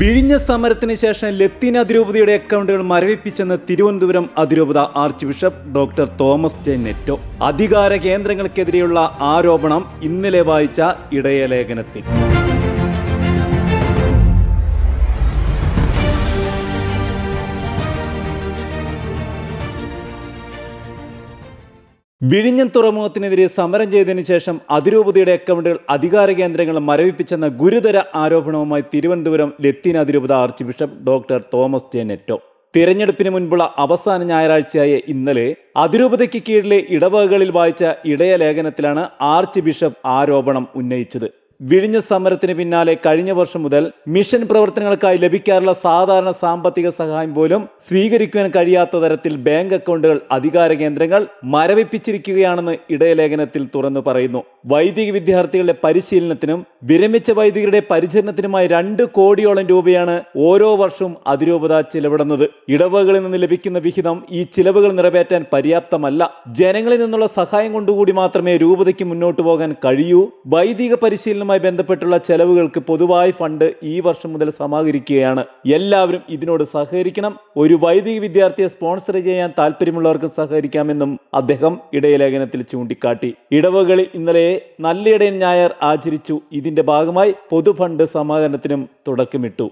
വിഴിഞ്ഞ സമരത്തിന് ശേഷം ലത്തീൻ അതിരൂപതയുടെ അക്കൗണ്ടുകൾ മരവിപ്പിച്ചെന്ന് തിരുവനന്തപുരം അതിരൂപത archbishop doctor Thomas J Netto. അധികാര കേന്ദ്രങ്ങൾക്കെതിരെയുള്ള ആരോപണം ഇന്നലെ വായിച്ച ഇടയലേഖനത്തിൽ. വിഴിഞ്ഞം തുറമുഖത്തിനെതിരെ സമരം ചെയ്തതിന് ശേഷം അതിരൂപതയുടെ അക്കൗണ്ടുകൾ അധികാര കേന്ദ്രങ്ങൾ മരവിപ്പിച്ചെന്ന ഗുരുതര ആരോപണവുമായി തിരുവനന്തപുരം ലത്തീൻ അതിരൂപത archbishop doctor Thomas J Netto. തിരഞ്ഞെടുപ്പിന് മുൻപുള്ള അവസാന ഞായറാഴ്ചയായ ഇന്നലെ അതിരൂപതയ്ക്ക് കീഴിലെ ഇടവകകളിൽ വായിച്ച ഇടയ ലേഖനത്തിലാണ് ആർച്ച് ബിഷപ്പ് ആരോപണം ഉന്നയിച്ചത്. വിഴിഞ്ഞ സമരത്തിന് പിന്നാലെ കഴിഞ്ഞ വർഷം മുതൽ മിഷൻ പ്രവർത്തനങ്ങൾക്കായി ലഭിക്കാറുള്ള സാധാരണ സാമ്പത്തിക സഹായം പോലും സ്വീകരിക്കുവാൻ കഴിയാത്ത തരത്തിൽ ബാങ്ക് അക്കൗണ്ടുകൾ അധികാര കേന്ദ്രങ്ങൾ മരവിപ്പിച്ചിരിക്കുകയാണെന്ന് ഇടയലേഖനത്തിൽ തുറന്നു പറയുന്നു. വൈദിക വിദ്യാർത്ഥികളുടെ പരിശീലനത്തിനും വിരമിച്ച വൈദികരുടെ പരിചരണത്തിനുമായി രണ്ട് കോടിയോളം രൂപയാണ് ഓരോ വർഷവും അതിരൂപത ചിലവിടുന്നത്. ഇടവകളിൽ നിന്ന് ലഭിക്കുന്ന വിഹിതം ഈ ചിലവുകൾ നിറവേറ്റാൻ പര്യാപ്തമല്ല. ജനങ്ങളിൽ നിന്നുള്ള സഹായം കൊണ്ടുകൂടി മാത്രമേ രൂപതയ്ക്ക് മുന്നോട്ട് പോകാൻ കഴിയൂ. വൈദിക പരിശീലനവുമായി ബന്ധപ്പെട്ടുള്ള ചെലവുകൾക്ക് പൊതുവായി ഫണ്ട് ഈ വർഷം മുതൽ സമാഹരിക്കുകയാണ്. എല്ലാവരും ഇതിനോട് സഹകരിക്കണം. ഒരു വൈദിക വിദ്യാർത്ഥിയെ സ്പോൺസർ ചെയ്യാൻ താല്പര്യമുള്ളവർക്ക് സഹകരിക്കാമെന്നും അദ്ദേഹം ഇടയലേഖനത്തിൽ ചൂണ്ടിക്കാട്ടി. ഇടവകളിൽ ഇന്നലെ നല്ലയിടയൻ ഞായർ ആചരിച്ചു. ഇതിന്റെ ഭാഗമായി പൊതുഫണ്ട് സമാഹരണത്തിനും തുടക്കമിട്ടു.